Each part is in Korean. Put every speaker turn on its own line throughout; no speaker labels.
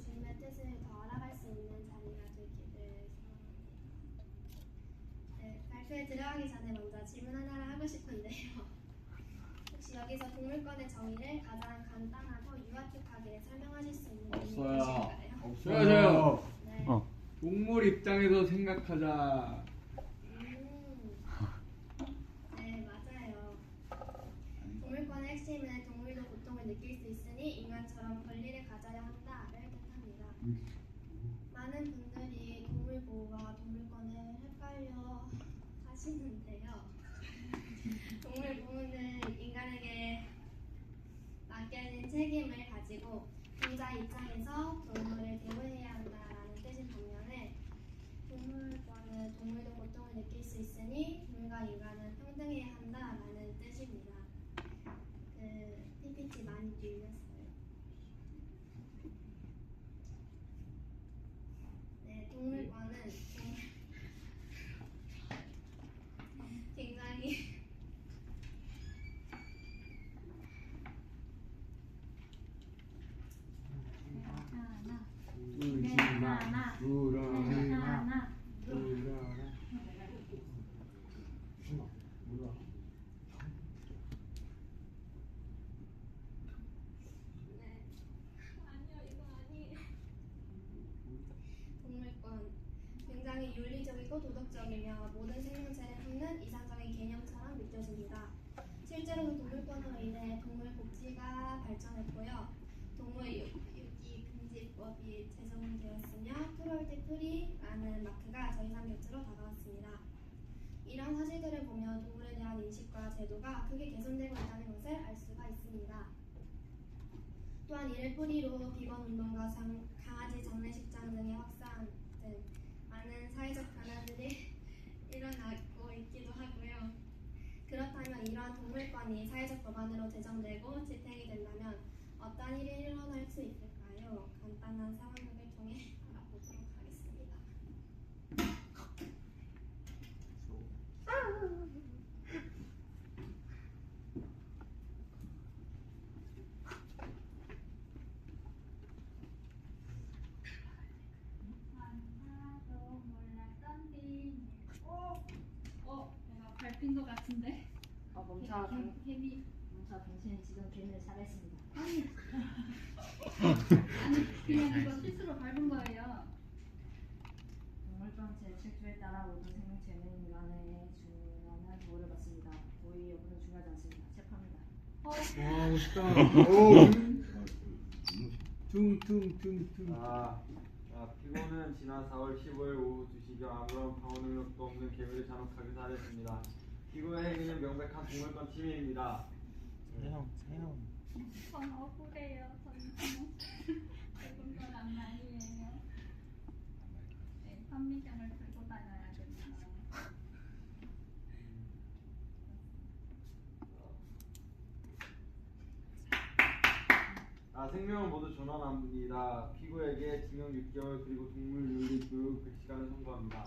주님의 뜻을 더 알아갈 수 있는 자리가 되기를 소망합니다. 네, 발표에 들어가기 전에 먼저 질문 하나를 하고 싶은데요. 혹시 여기서 동물권의 정의를 가장 간단하고 유아틱하게 설명하실 수 있는 분이
없어요.
계실까요?
없어요.
네.
어.
동물 입장에서 생각하자.
음. 네, 맞아요. 동물권의 핵심은 동물도 고통을 느낄 수 있으니 인간처럼 권리를 가져야 한다를 뜻합니다. 많은 분들이 동물 보호와 동물권을 헷갈려 하시는데요. 동물 보호는 인간에게 맡겨진 책임을 가지고 공자 입장에서 동물을 대우해야 한다라는 뜻인 반면에 동물권은 동물도 고통을 느낄 수 있으니 동물과 인간은 평등해야 한다라는 뜻입니다. 그 PPT 많이 들렸어요. 네, 동물권은 동- 굉장히
하나,
울지마,
하나,
울어라,
하나,
울어라.
주마 몰라.
네. 아니요, 이거 아니에요. 동물권 굉장히 윤리적이고 도덕적이며 모든 생명체를 품는 이상적인 개념처럼 느껴집니다. 실제로도 동물권으로 인해 동물 복지가 발전했고요. 동물 유- 유기 금지법이 제정되었으며 크루얼티 프리라는 마크가 저희 삶 곁으로 다가왔습니다. 이런 사실들을 보면 동물에 대한 인식과 제도가 크게 개선되고 있다는 것을 알 수가 있습니다. 또한 이를 뿌리로 비건 운동과 장- 강아지 장례식장 등의 확산 등 많은 사회적 변화들이 일어나고 있기도 하고요. 그렇다면 이러한 동물권이 사회적 법안으로 제정되고 집행이 된다면 어떤 일이 일어날 수 있을까요? 간단한 상황극을 통해 알아보도록 하겠습니다.
어, 어, 밟힌 것 같은데.
어, 멈춰. 당,
햄이
멈춰. 당신은 지금 개미를 살해했습니다.
아니 그냥 이거 실수로 밟은 거예요.
동물권 제7조에 따라 모든 생명체는 인간의 중요한 보호를 받습니다. 고의 여부는 중요하지 않습니다. 체포합니다.
어,
와 멋있다. 오. 퉁퉁퉁퉁.
자, 자, 피고는 지난 4월 15일 오후 2시경 아무런 방어 능력도 없는 개미를 잔혹하게 살해했습니다. 피고의 행위는 명백한 동물권 침해입니다.
세영 세영.
전 억울해요. 저는 밟은 거란 말이에요. 네, 판미경을 들고 다녀야겠네요.
자, 생명은 모두 존엄합니다. 피고에게 징역 6개월 그리고 동물 윤리 교육 100시간을 선고합니다.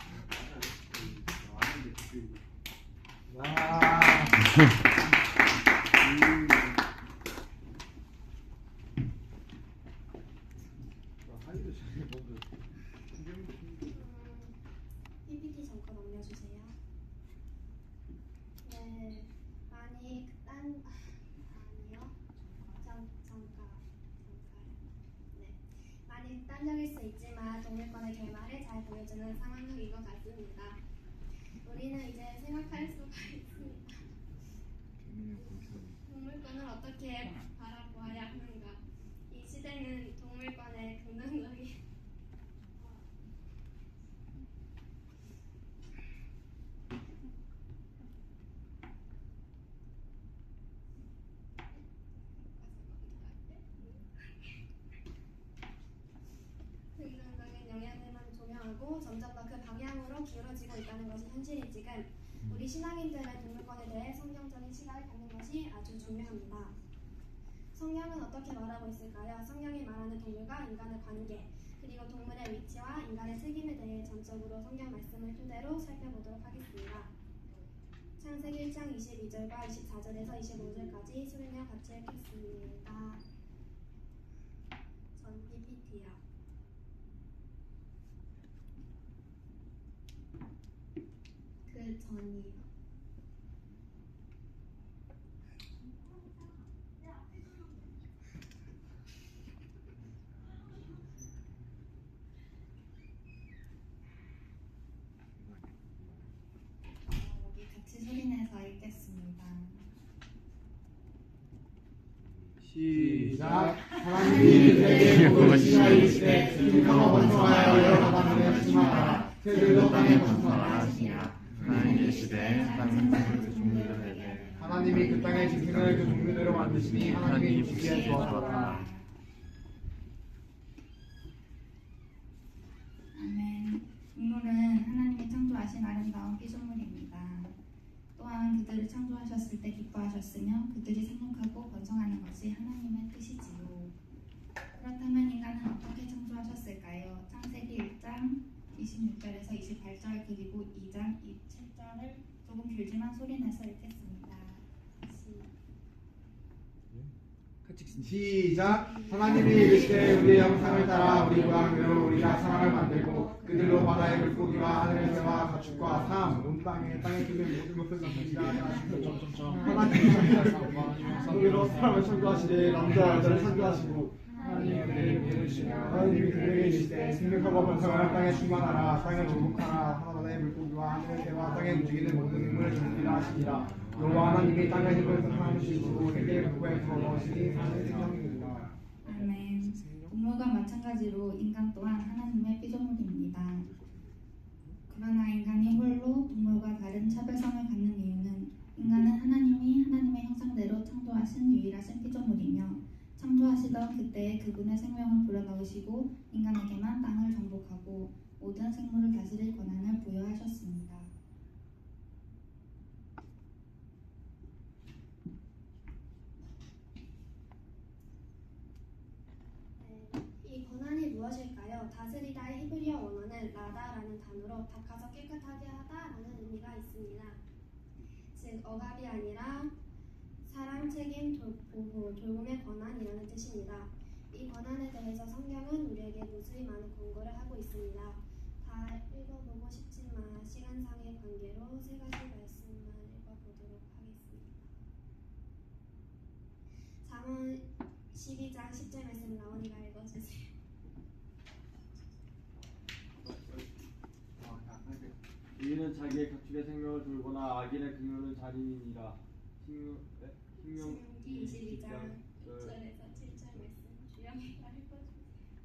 아닌데 그
야.
하기도 전에 먼저.
음, PPT 잠깐 넘겨주세요. 네, 많이 딴 아니요. 잠 잠깐 잠깐. 네, 딴적일 수 있지만 동물권의 결말을 잘 보여주는 상황극인 것 같습니다. 우리는 이제 생각할 수가 있습니다. 동물권을 어떻게 바라보아야 하는가? 이 시대는 동물권의 긍정적인 긍정적인 영향을만 조명하고 점점 더 그 방향으로 기울어지고 있다는 것이 현실이지만 우리 신앙인들의 동물권에 대해 성경적인 시각을 갖는 것이 아주 중요합니다. 성경은 어떻게 말하고 있을까요? 성경이 말하는 동물과 인간의 관계, 그리고 동물의 위치와 인간의 책임에 대해 전적으로 성경 말씀을 토대로 살펴보도록 하겠습니다. 창세기 1장 22절과 24절에서 25절까지 수련과 같이 읽겠습니다. 전 PPT요. 그 전이요. 어, 여기 같이 소리내서 읽겠습니다.
시작. 하나님이 그에게 무엇이나 이르시되 생명을 번성하여 여러 나라를 충만하라. 새들도 땅에 번성하라 하시니라.
하나님의 시대에 땅은 그 종류들에게
하나님이 그 땅의 짐승을 그 종류대로 만드시니 하나님이 보기에 좋았더라.
아멘. 동물은 하나님이 창조하신 아름다운 피조물입니다. 또한 그들을 창조하셨을 때 기뻐하셨으며 그들이 생육하고 번성하는 것이 하나님의 뜻이지요. 그렇다면 인간은 어떻게 창조하셨을까요? 창세기 1장 26절에서 28절 그리고 2장 27절을 조금 길지만 소리내서 읽겠습니다.
시작. 하나님이 이르시되 우리의 형상을 따라 우리 모양대로 우리가 사람을 만들고 그들로 바다의 물고기와 하늘의 새와 가축과 사람 온 땅에 땅에 기는 모든 것을 만드시라. 하나님이 우리로 사람을 창조하시되 남자 여자를 창조하시고 하나님이 그들을 부르시며 하나님이 그들에게 이르시되 생육하고 번성하여 땅에 충만하라 땅을 정복하라 바다의 물고기와 하늘의 새와 땅에 움직이는 모든 생물을 정비라 하시니라 여호와 하나님이 땅의 힘을 주시고 세계의 북부에 불어넣으시니 사는 생명입니다.
동물과 마찬가지로 인간 또한 하나님의 피조물입니다. 그러나 인간이 홀로 동물과 다른 차별성을 갖는 이유는 인간은 하나님이 하나님의 형상대로 창조하신 유일하신 피조물이며 창조하시던 그때에 그분의 생명을 불어넣으시고 인간에게만 땅을 정복하고 모든 생물을 다스릴 권한을 부여하셨습니다.
네, 이 권한이 무엇일까요? 다스리다의 히브리어 원어는 라다라는 단어로 닦아서 깨끗하게 하다라는 의미가 있습니다. 즉 억압이 아니라 사람 책임 돌, 보호 돌봄의 권한이라는 뜻입니다. 이 권한에 대해서 성경은 우리에게 무수히 많은 권고를 하고 있습니다. 다 읽어보고 싶지만 시간상의 관계로 세 가지 말씀만 읽어보도록 하겠습니다. 잠언 12장 10절 말씀 나오니까 읽어주세요.
이는 자기의 가축의 생명을 돌보나 악인의 긍휼은 잔인이니라. 신명 네? 신명
신명기 22장
그
6절에서 7절 말씀 읽어주세요.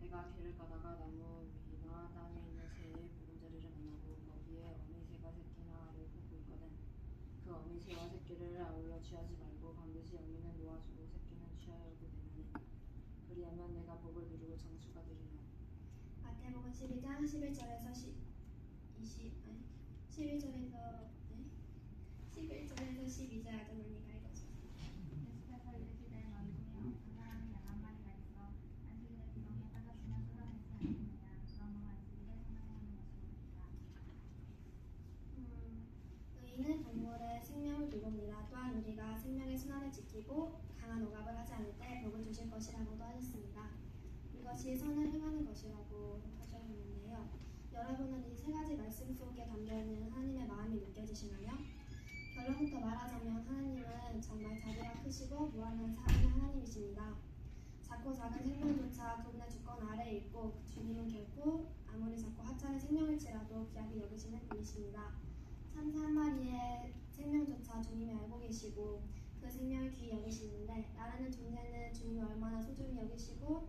내가 길을 가다가 나무 위나 땅에 있는 새의 보금자리를 만나고 거기에 어미 새가 새끼나 알을 품고 있거든 그 어미 새와 새끼를 아울러 취하지 말고 반드시 어미는 놓아주고 새끼는 취하여도 되느니 그리하면 내가 복을 누리고 장수가 되리라
마태복음 12장 11절에서 10, 20 아니 11절에서 네? 11절에서 12절 아주머니가 읽어주세요.
예수께서 이르시되 너희 중에 어떤 사람이 양한 마리가 있어 안식일에 기둥에 빠졌으면 쏟아내지 않느냐 그러므로 안식일에 생활하는 것이니까
음, 의인은 동물의 생명을 돌봅니다. 또한 우리가 생명의 순환을 지키고 강한 억압을 하지 않을 때 복을 주실 것이라고도 하셨습니다. 이것이 선을 행하는 것이라고. 여러분은 이 세 가지 말씀 속에 담겨 있는 하나님의 마음이 느껴지시나요? 결론부터 말하자면 하나님은 정말 자비가 크시고 무한한 사랑의 하나님이십니다. 작고 작은 생명조차 그분의 주권 아래에 있고 주님은 결코 아무리 작고 하찮은 생명일지라도 귀하게 여기시는 분이십니다. 참새 한 마리의 생명조차 주님이 알고 계시고 그 생명을 귀히 여기시는데 나라는 존재는 주님이 얼마나 소중히 여기시고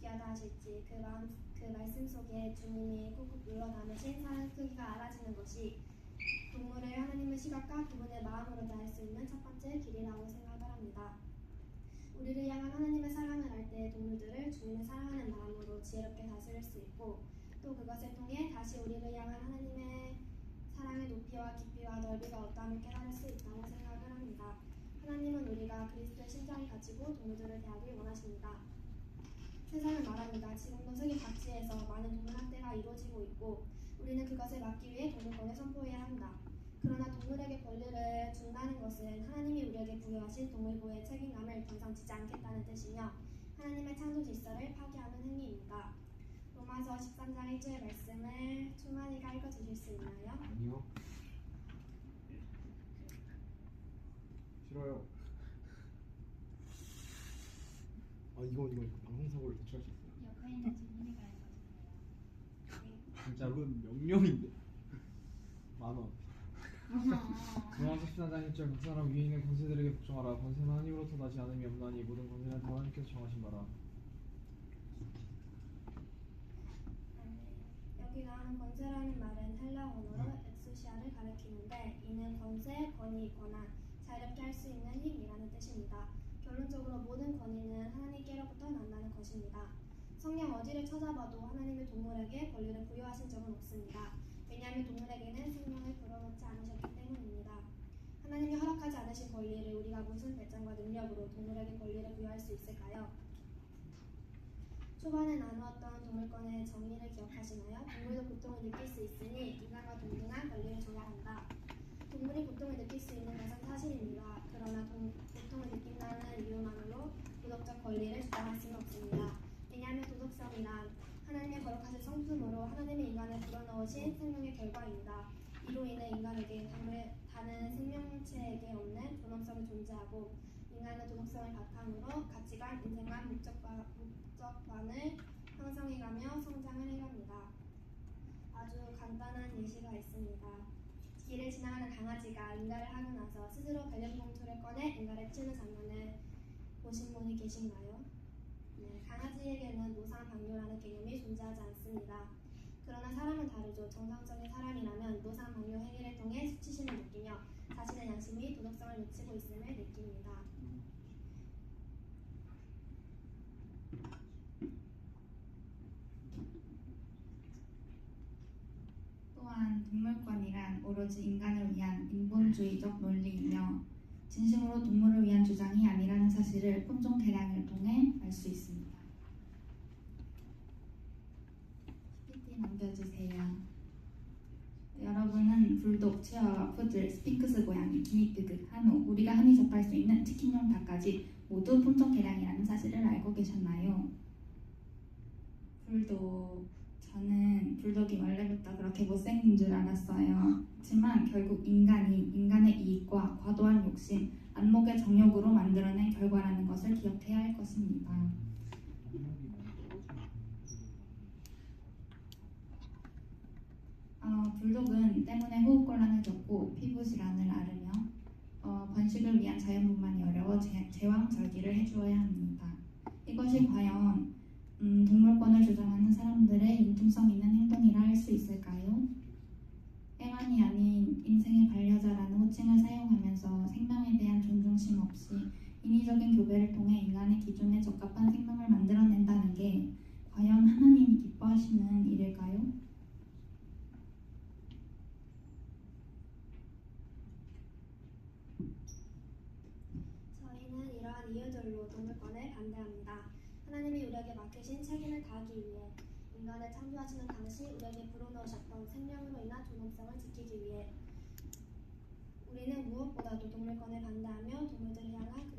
귀하다 하실지 그 마음 그 말씀 속에 주님이 꾹꾹 눌러 담으신 사랑 크기가 알아지는 것이 동물을 하나님의 시각과 그분의 마음으로 대할 수 있는 첫 번째 길이라고 생각을 합니다. 우리를 향한 하나님의 사랑을 알 때 동물들을 주님을 사랑하는 마음으로 지혜롭게 다스릴 수 있고 또 그것을 통해 다시 우리를 향한 하나님의 사랑의 길이와 깊이와 넓이가 어떠함을 깨달을 수 있다고 생각을 합니다. 하나님은 우리가 그리스도의 심장을 가지고 동물들을 대하길 원하십니다. 세상은 말합니다. 지금도 세계 각지에서 많은 동물 학대가 이루어지고 있고 우리는 그것을 막기 위해 동물권을 선포해야 한다. 그러나 동물에게 권리를 준다는 것은 하나님이 우리에게 부여하신 동물보호의 책임감을 더 이상 지지 않겠다는 뜻이며 하나님의 창조 질서를 파괴하는 행위입니다. 로마서 13장 1절 말씀을 충만이가 읽어주실 수 있나요?
아니요. 싫어요. 아 이거 이거 방송 사고를 대처할 수 있어요.
옆에 있는 진민이가 읽어주세요.
진짜 이건 명령인데. 만 원. 로마서 14장 1절 각 사람 위에 있는 권세들에게 복종하라 권세는 하나님으로부터 나지 않음이 없나니 모든 권세는 다 하나님께서 정하신 바라
여기 나오는 권세라는 말은 헬라 언어로 엑수시아를 가리키는데 이는 권세, 권위, 권한, 자유롭게 할 수 있는 힘이라는 뜻입니다. 결론적으로 모든 권위는 하나님께로부터 난다는 것입니다. 성경 어디를 찾아봐도 하나님의 동물에게 권리를 부여하신 적은 없습니다. 왜냐하면 동물에게는 생명을 불어넣지 않으셨기 때문입니다. 하나님이 허락하지 않으신 권리를 우리가 무슨 배짱과 능력으로 동물에게 권리를 부여할 수 있을까요? 초반에 나누었던 동물권의 정의를 기억하시나요? 동물도 고통을 느낄 수 있으니 인간과 동등한 권리를 줘야 한다. 동물이 고통을 느낄 수 있는 것은 사실입니다. 그러나 동- 고통을 이유만으로 도덕적 권리를 주장할 수는 없습니다. 왜냐하면 도덕성이란 하나님의 거룩하신 성품으로 하나님의 인간을 불어넣으신 생명의 결과입니다. 이로 인해 인간에게 다른, 생명체에게 없는 존엄성이 존재하고 인간은 도덕성을 바탕으로 가치관, 인생관, 목적과, 목적관을 형성해가며 성장을 해갑니다. 아주 간단한 예시가 있습니다. 길을 지나가는 강아지가 응가를 하고 나서 스스로 배변봉투를 꺼내 응가를 치는 장면을 보신 분이 계신가요? 네, 강아지에게는 노상방뇨라는 개념이 존재하지 않습니다. 그러나 사람은 다르죠. 정상적인 사람이라면 노상방뇨 행위를 통해 수치심을 느끼며 자신의 양심이 도덕성을 놓치고 있음을 느낍니다.
또한 동물권이란 오로지 인간을 위한 인본주의적 논리이며 진심으로 동물을 위한 주장이 아니라는 사실을 품종 개량을 통해 알 수 있습니다. PPT 넘겨주세요. 여러분은 불독, 치아와, 푸들, 스핑크스 고양이, 기니피그, 한우, 우리가 흔히 접할 수 있는 치킨용 닭까지 모두 품종 개량이라는 사실을 알고 계셨나요? 불독, 불독이 원래부터 그렇게 못생긴 줄 알았어요. 하지만 결국 인간이 인간의 이익과 과도한 욕심, 안목의 정욕으로 만들어낸 결과라는 것을 기억해야 할 것입니다. 어, 불독은 때문에 호흡곤란을 겪고 피부 질환을 앓으며 어, 번식을 위한 자연분만이 어려워 제, 제왕절개를 해주어야 합니다. 이것이 과연 음, 동물권을 주장하는 사람들의 융통성 있는 행동이라 할 수 있을까요? 애완이 아닌 인생의 반려자라는 호칭을 사용하면서 생명에 대한 존중심 없이 인위적인 교배를 통해 인간의 기준에 적합한 생명을 만들어낸다는 게 과연 하나님이 기뻐하시는 일일까요?
저희는 이러한 이유들로 동물권을 반대합니다. 하나님이 우리에게 맡기신 책임을 다하기 위해 인간을 창조하시는 당시 우리에게 불어넣으셨던 생명으로 인한 존엄성을 지키기 위해 우리는 무엇보다도 동물권을 반대하며 동물들을 향한